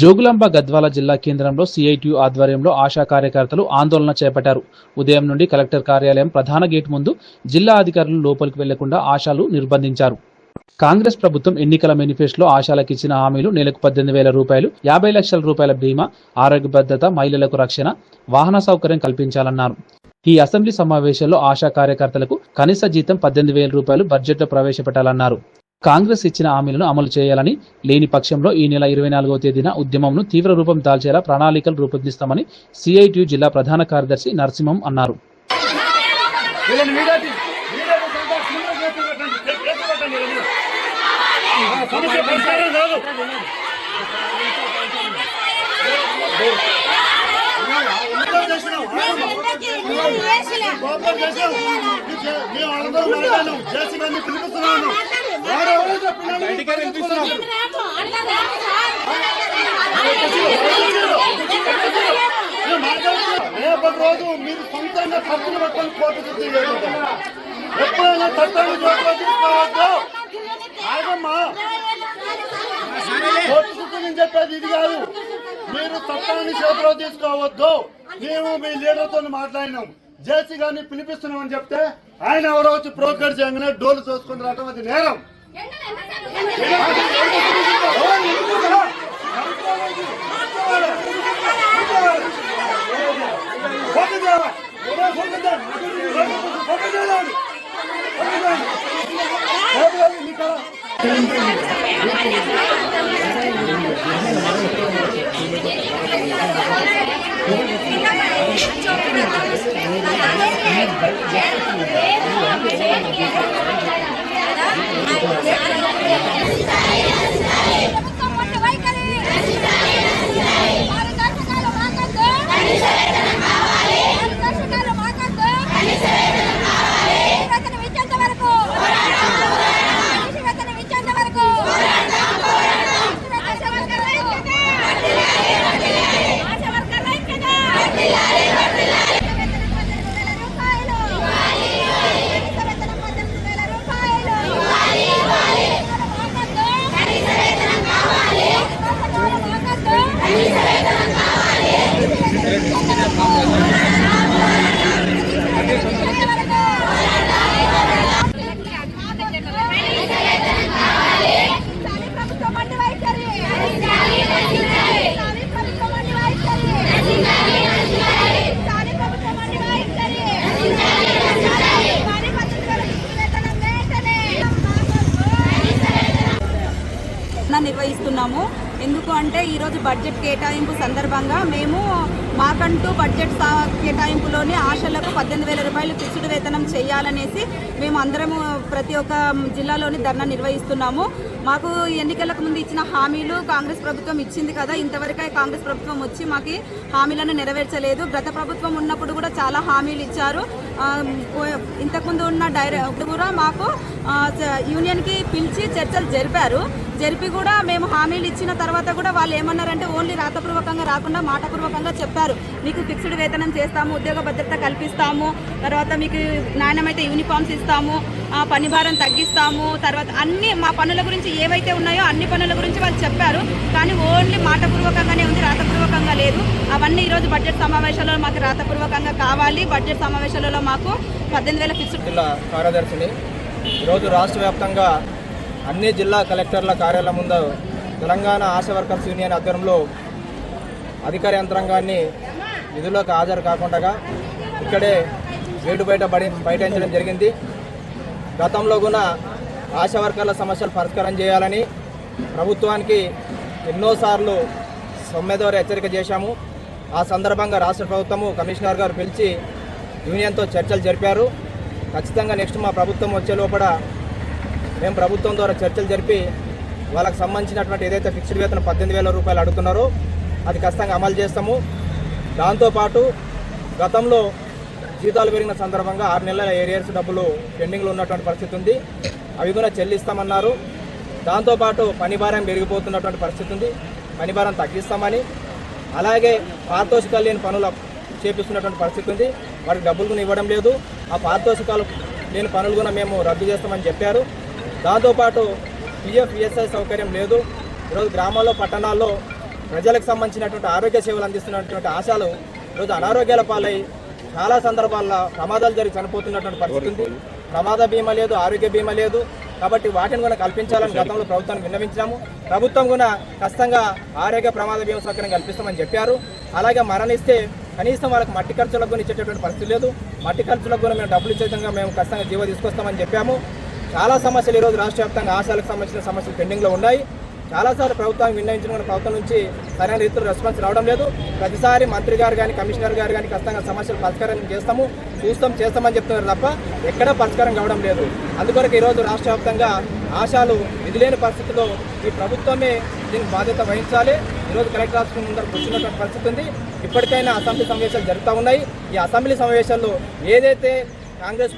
జోగులాంబ గద్వాల జిల్లా కేంద్రంలో సిఐటియు ఆధ్వర్యంలో ఆశా కార్యకర్తలు ఆందోళన చేపట్టారు. ఉదయం నుండి కలెక్టర్ కార్యాలయం ప్రధాన గేట్ ముందు జిల్లా అధికారులు లోపలికి వెళ్ళకుండా ఆశాలు నిర్బంధించారు. కాంగ్రెస్ ప్రభుత్వం ఎన్నికల మేనిఫెస్టోలో ఆశాలకు ఇచ్చిన హామీలు నెలకు పద్దెనిమిది వేల రూపాయలు యాభై లక్షల రూపాయల బీమా ఆరోగ్య భద్రత మహిళలకు రక్షణ వాహన సౌకర్యం కల్పించాలన్నారు. ఈ అసెంబ్లీ సమావేశంలో ఆశా కార్యకర్తలకు కనీస జీతం పద్దెనిమిది వేల రూపాయలు బడ్జెట్లో ప్రవేశపెట్టాలన్నారు. కాంగ్రెస్ ఇచ్చిన హామీలను అమలు చేయాలని లేని పక్షంలో ఈ నెల ఇరవై నాలుగవ తేదీన ఉద్యమంను తీవ్ర రూపం దాల్చేలా ప్రణాళికలు రూపొందిస్తామని సిఐటియు జిల్లా ప్రధాన కార్యదర్శి నరసింహం అన్నారు. కాదు. రేపటి రోజు మీరు సొంతంగా ఖర్చులు పెట్టుకొని కోర్టు చుట్టూ. ఎప్పుడైనా చట్టాన్ని చేతిలో తీసుకోవద్దు ఆగమ్మా కోర్టు చుట్టూ నేను చెప్పేది ఇది కాదు మీరు చట్టాన్ని చేతిలో తీసుకోవద్దు. మేము మీ లీడర్తో మాట్లాడినాం జేసీ గారిని పిలిపిస్తున్నామని చెప్తే ఆయన ఎవరో వచ్చి ప్రోగ్రెస్ చేయగానే డోలు చూసుకుని రావటం అది నేరం. మీకు ఎందుకు రా? నిర్వహిస్తున్నాము. ఎందుకు అంటే ఈరోజు బడ్జెట్ కేటాయింపు సందర్భంగా మేము మాకంటూ బడ్జెట్ సా- కేటాయింపులోని ఆశలకు పద్దెనిమిది వేల రూపాయలు ఫిక్స్డ్ వేతనం చేయాలనేసి మేము అందరము ప్రతి ఒక్క జిల్లాలోని ధర్నా నిర్వహిస్తున్నాము. మాకు ఎన్నికలకు ముందు ఇచ్చిన హామీలు కాంగ్రెస్ ప్రభుత్వం ఇచ్చింది కదా ఇంతవరకే కాంగ్రెస్ ప్రభుత్వం వచ్చి మాకు హామీలను నెరవేర్చలేదు. గత ప్రభుత్వం ఉన్నప్పుడు కూడా చాలా హామీలు ఇచ్చారు. ఇంతకుముందు ఉన్న డైరెక్ట్ కూడా మాకు యూనియన్కి పిలిచి చర్చలు జరిపారు. జరిపి కూడా మేము హామీలు ఇచ్చిన తర్వాత కూడా వాళ్ళు ఏమన్నారంటే ఓన్లీ రాతపూర్వకంగా రాకుండా మాటపూర్వకంగా చెప్పారు. మీకు ఫిక్స్డ్ వేతనం చేస్తాము ఉద్యోగ భద్రత కల్పిస్తాము తర్వాత మీకు నాణ్యమైతే యూనిఫామ్స్ ఇస్తాము పని భారం తగ్గిస్తాము తర్వాత అన్ని మా పనుల గురించి ఏవైతే ఉన్నాయో అన్ని పనుల గురించి వాళ్ళు చెప్పారు. కానీ ఓన్లీ మాటపూర్వకంగానే ఉంది రాతపూర్వకంగా లేదు. అవన్నీ ఈరోజు బడ్జెట్ సమావేశాలలో మాకు రాతపూర్వకంగా కావాలి. బడ్జెట్ సమావేశాలలో మాకు పద్దెనిమిది వేల ఫిక్స్డ్ జిల్లా కార్యదర్శిని. ఈరోజు రాష్ట్ర వ్యాప్తంగా అన్ని జిల్లా కలెక్టర్ల కార్యాలయం ముందు తెలంగాణ ఆశా వర్కర్స్ యూనియన్ ఆధ్వర్యంలో అధికార యంత్రాంగాన్ని నిధులకు హాజరు కాకుండా ఇక్కడే గేటు బయట బడి బయటించడం జరిగింది. గతంలో కూడా ఆశా వర్కర్ల సమస్యలు పరిష్కారం చేయాలని ప్రభుత్వానికి ఎన్నోసార్లు సొమ్మెదోర హెచ్చరిక చేశాము. ఆ సందర్భంగా రాష్ట్ర ప్రభుత్వము కమిషనర్ గారు పిలిచి యూనియన్తో చర్చలు జరిపారు. ఖచ్చితంగా నెక్స్ట్ మా ప్రభుత్వం వచ్చే లోపల మేము ప్రభుత్వం ద్వారా చర్చలు జరిపి వాళ్ళకి సంబంధించినటువంటి ఏదైతే ఫిక్స్డ్ వేతనం పద్దెనిమిది వేల రూపాయలు అడుగుతున్నారో అది ఖచ్చితంగా అమలు చేస్తాము. దాంతోపాటు గతంలో జీతాలు పెరిగిన సందర్భంగా ఆరు నెలల ఏరియర్స్ డబ్బులు పెండింగ్లో ఉన్నటువంటి పరిస్థితి ఉంది. అవి కూడా చెల్లిస్తామన్నారు. దాంతోపాటు పని భారం పెరిగిపోతున్నటువంటి పరిస్థితి ఉంది. పని భారం తగ్గిస్తామని అలాగే పారితోషికాలు లేని పనులు చేపిస్తున్నటువంటి పరిస్థితి ఉంది. వారికి డబ్బులు కూడా ఇవ్వడం లేదు. ఆ పారితోషికాలు లేని పనులు కూడా మేము రద్దు చేస్తామని చెప్పారు. దాంతోపాటు పిఎఫ్ ఈఎస్ఐ సౌకర్యం లేదు. ఈరోజు గ్రామాల్లో పట్టణాల్లో ప్రజలకు సంబంధించినటువంటి ఆరోగ్య సేవలు అందిస్తున్నటువంటి ఆశాలు ఈరోజు అనారోగ్యాల పాలై చాలా సందర్భాల్లో ప్రమాదాలు జరిగి చనిపోతున్నటువంటి పరిస్థితి ఉంది. ప్రమాద బీమా లేదు ఆరోగ్య బీమా లేదు. కాబట్టి వాటిని కూడా కల్పించాలని గతంలో ప్రభుత్వాన్ని విన్నవించాము ప్రభుత్వం కూడా ఖచ్చితంగా ఆరోగ్య ప్రమాద బీమా సౌకర్యం కల్పిస్తామని చెప్పారు. అలాగే మరణిస్తే కనీసం వాళ్ళకి మట్టి ఖర్చులకు కూడా ఇచ్చేటటువంటి పరిస్థితి లేదు. మట్టి ఖర్చులకు కూడా మేము డబ్బులు ఇచ్చే విధంగా మేము ఖచ్చితంగా జీవో తీసుకొస్తామని చెప్పాము. చాలా సమస్యలు ఈరోజు రాష్ట్ర వ్యాప్తంగా ఆశాలకు సంబంధించిన సమస్యలు పెండింగ్లో ఉన్నాయి. చాలాసార్లు ప్రభుత్వానికి విన్నవించిన కూడా ప్రభుత్వం నుంచి సరైన రీతిలో రెస్పాన్స్ రావడం లేదు. ప్రతిసారి మంత్రి గారు కానీ కమిషనర్ గారు కానీ ఖచ్చితంగా సమస్యలు పరిష్కారం చేస్తాము చూస్తాం చేస్తామని చెప్తున్నారు తప్ప ఎక్కడా పరిష్కారం కావడం లేదు. అందుకొరకు ఈరోజు రాష్ట్ర వ్యాప్తంగా ఆశాలు విధిలేని పరిస్థితిలో ఈ ప్రభుత్వమే దీనికి బాధ్యత వహించాలి. ఈరోజు కలెక్టర్ ఆఫీస్ ముందర కూర్చున్నటువంటి పరిస్థితి ఉంది. ఇప్పటికైనా అసెంబ్లీ సమావేశాలు జరుగుతూ ఉన్నాయి. ఈ అసెంబ్లీ సమావేశాల్లో ఏదైతే కాంగ్రెస్